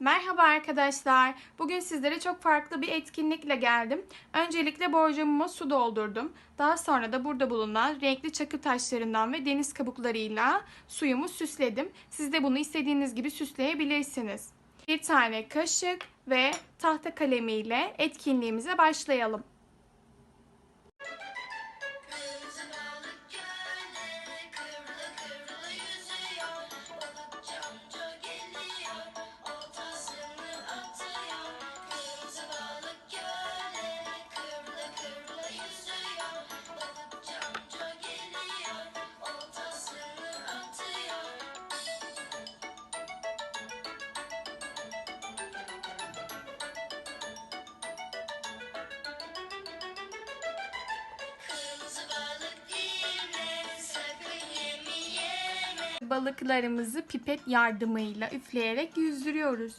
Merhaba arkadaşlar. Bugün sizlere çok farklı bir etkinlikle geldim. Öncelikle borcamıma su doldurdum. Daha sonra da burada bulunan renkli çakı taşlarından ve deniz kabuklarıyla suyumu süsledim. Siz de bunu istediğiniz gibi süsleyebilirsiniz. Bir tane kaşık ve tahta kalemiyle etkinliğimize başlayalım. Balıklarımızı pipet yardımıyla üfleyerek yüzdürüyoruz.